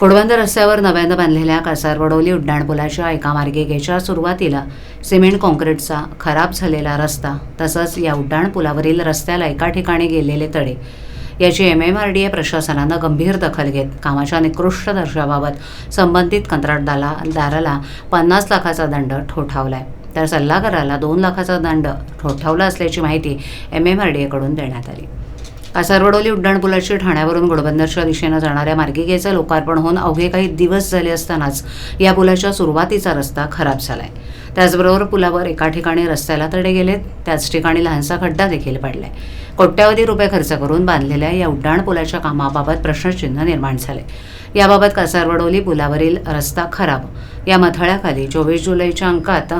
घोडबंदर रस्त्यावर नव्यानं बांधलेल्या कासारवडोली उड्डाणपुलाच्या एका मार्गिकेच्या सुरुवातीला सिमेंट काँक्रीटचा खराब झालेला रस्ता तसंच या उड्डाणपुलावरील रस्त्याला एका ठिकाणी गेलेले तडे याची M M R D A प्रशासनानं गंभीर दखल घेत कामाच्या निकृष्ट दर्जाबाबत संबंधित कंत्राटदाला दाराला पन्नास लाखाचा दंड ठोठावलाय. तर सल्लागाराला दोन लाखाचा दंड ठोठावला असल्याची माहिती एम एम आर डी एकडून देण्यात आली. कासारवडोली उड्डाणपुलाची ठाण्यावरून घोडबंदरच्या दिशेनं जाणाऱ्या मार्गिकेचं लोकार्पण होऊन अवघे काही दिवस झाले असतानाच या पुलाच्या सुरुवातीचा रस्ता खराब झालाय. त्याचबरोबर पुलावर एका ठिकाणी रस्त्याला तडे गेलेत त्याच ठिकाणी लहानसा खड्डा देखील पडलाय. कोट्यावधी रुपये खर्च करून बांधलेल्या या उड्डाणपुलाच्या कामाबाबत प्रश्नचिन्ह निर्माण झाले. याबाबत कासारवडोली पुलावरील रस्ता खराब. या मथळ्याखाली चोवीस जुलैच्या अंकात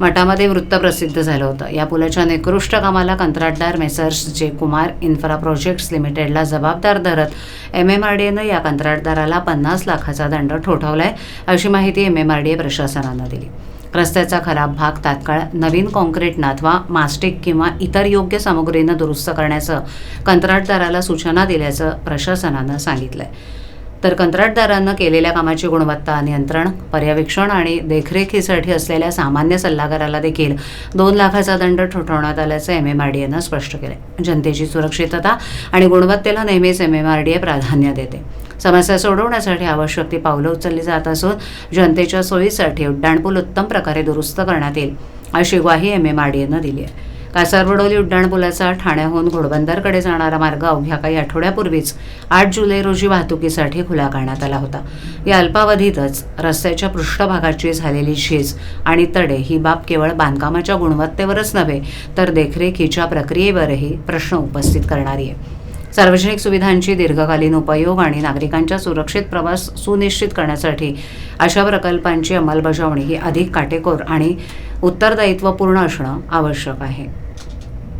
मठामध्ये वृत्त प्रसिद्ध झालं होतं. या पुलाच्या निकृष्ट कामाला कंत्राटदार मेसर्स जे कुमार इन्फ्रा प्रोजेक्ट्स लिमिटेडला जबाबदार धरत एम एम आर डी एनं या कंत्राटदाराला पन्नास लाखाचा दंड ठोठावलाय अशी माहिती M M R D A प्रशासनानं दिली. रस्त्याचा खराब भाग तात्काळ नवीन कॉन्क्रीटनं अथवा मास्टिक किंवा इतर योग्य सामग्रीनं दुरुस्त करण्याचं कंत्राटदाराला सूचना दिल्याचं प्रशासनानं सांगितलं आहे तर कंत्राटदारांना केलेल्या कामाची गुणवत्ता नियंत्रण पर्यवेक्षण आणि देखरेखीसाठी असलेल्या सामान्य सल्लागाराला देखील दोन लाखाचा दंड ठोठवण्यात आल्याचं एम एम आर डी एनं स्पष्ट केलं जनतेची सुरक्षितता आणि गुणवत्तेला नेहमीच M M R D A प्राधान्य देते. समस्या सोडवण्यासाठी आवश्यक ती पावलं उचलली जात असून जनतेच्या सोयीसाठी उड्डाणपूल उत्तम प्रकारे दुरुस्त करण्यात येईल अशी ग्वाही एम एम आर डी एनं दिली आहे. कासारवडोली उड्डाणपुलाचा ठाण्याहून घोडबंदरकडे जाणारा मार्ग अवघ्या काही आठवड्यापूर्वीच आठ जुलै रोजी वाहतुकीसाठी खुला करण्यात आला होता. या अल्पावधीतच रस्त्याच्या पृष्ठभागाची झालेली झीज आणि तडे ही बाब केवळ बांधकामाच्या गुणवत्तेवरच नव्हे तर देखरेखीच्या प्रक्रियेवरही प्रश्न उपस्थित करणारी आहे. सार्वजनिक सुविधांची दीर्घकालीन उपयोग आणि नागरिकांच्या सुरक्षित प्रवास सुनिश्चित करण्यासाठी अशा प्रकल्पांची अंमलबजावणी ही अधिक काटेकोर आणि उत्तरदायित्वपूर्ण असणं आवश्यक आहे.